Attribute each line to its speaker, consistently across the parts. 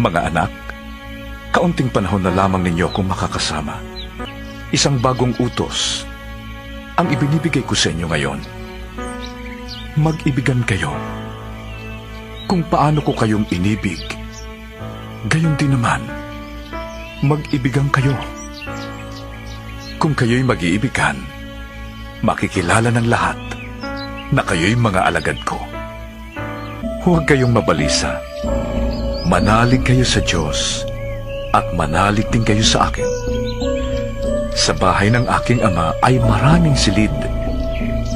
Speaker 1: Mga anak, kaunting panahon na lamang ninyo akong makakasama. Isang bagong utos ang ibinibigay ko sa inyo ngayon. Mag-ibigan kayo. Kung paano ko kayong inibig, gayon din naman, mag-ibigan kayo. Kung kayo'y mag-iibigan, makikilala ng lahat na kayo'y mga alagad ko. Huwag kayong mabalisa. Manalig kayo sa Diyos at manalig din kayo sa akin. Sa bahay ng aking ama ay maraming silid.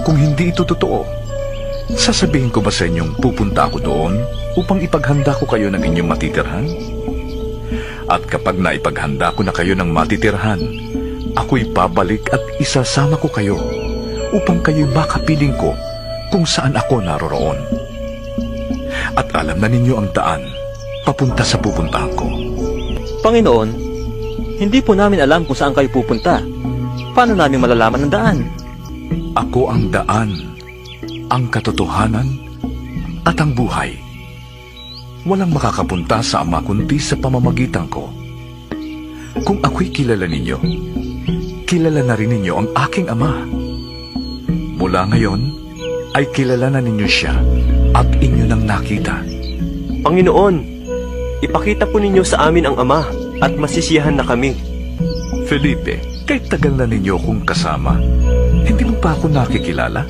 Speaker 1: Kung hindi ito totoo, sasabihin ko ba sa inyong pupunta ako doon upang ipaghanda ko kayo ng inyong matitirhan? At kapag naipaghanda ko na kayo ng matitirhan, ako'y babalik at isasama ko kayo upang kayo'y makapiling ko kung saan ako naroroon. At alam na ninyo ang daan papunta sa pupuntahan ko.
Speaker 2: Panginoon, hindi po namin alam kung saan kayo pupunta. Paano namin malalaman ang daan?
Speaker 1: Ako ang daan, ang katotohanan, at ang buhay. Walang makakapunta sa Ama kundi sa pamamagitan ko. Kung ako'y kilala ninyo, kilala na rin ninyo ang aking Ama. Mula ngayon, ay kilala na ninyo siya at inyo nang nakita.
Speaker 3: Panginoon, ipakita po ninyo sa amin ang Ama at masisiyahan na kami.
Speaker 1: Felipe, kahit tagal na ninyo akong kasama, hindi mo pa ako nakikilala?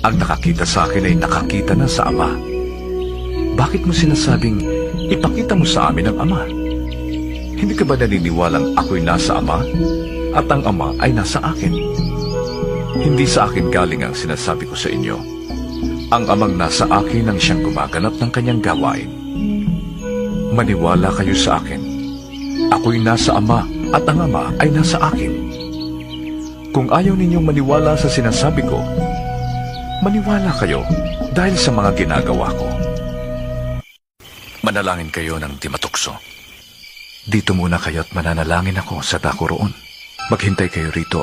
Speaker 1: Ang nakakita sa akin ay nakakita na sa Ama. Bakit mo sinasabing ipakita mo sa amin ang Ama? Hindi ka ba naniniwalang ako'y nasa Ama at ang Ama ay nasa akin? Hindi sa akin galing ang sinasabi ko sa inyo. Ang amang nasa akin ang siyang gumaganap ng kanyang gawain. Maniwala kayo sa akin. Ako'y nasa Ama at ang Ama ay nasa akin. Kung ayaw ninyong maniwala sa sinasabi ko, maniwala kayo dahil sa mga ginagawa ko. Manalangin kayo ng di matukso. Dito muna kayo at mananalangin ako sa dako roon. Maghintay kayo rito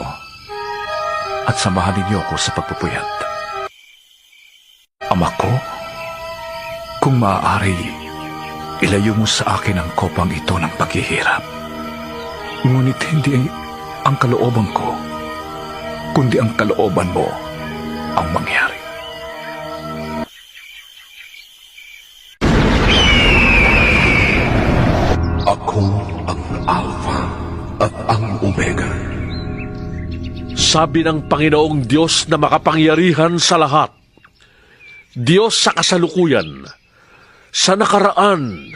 Speaker 1: at samahan ninyo ako sa pagpupuyat. Ama ko, kung maaari, ilayo mo sa akin ang kopang ito ng paghihirap. Ngunit hindi ang kalooban ko, kundi ang kalooban mo ang mangyari.
Speaker 4: Ako ang Alpha at ang Omega.
Speaker 5: Sabi ng Panginoong Diyos na makapangyarihan sa lahat, Diyos sa kasalukuyan, sa nakaraan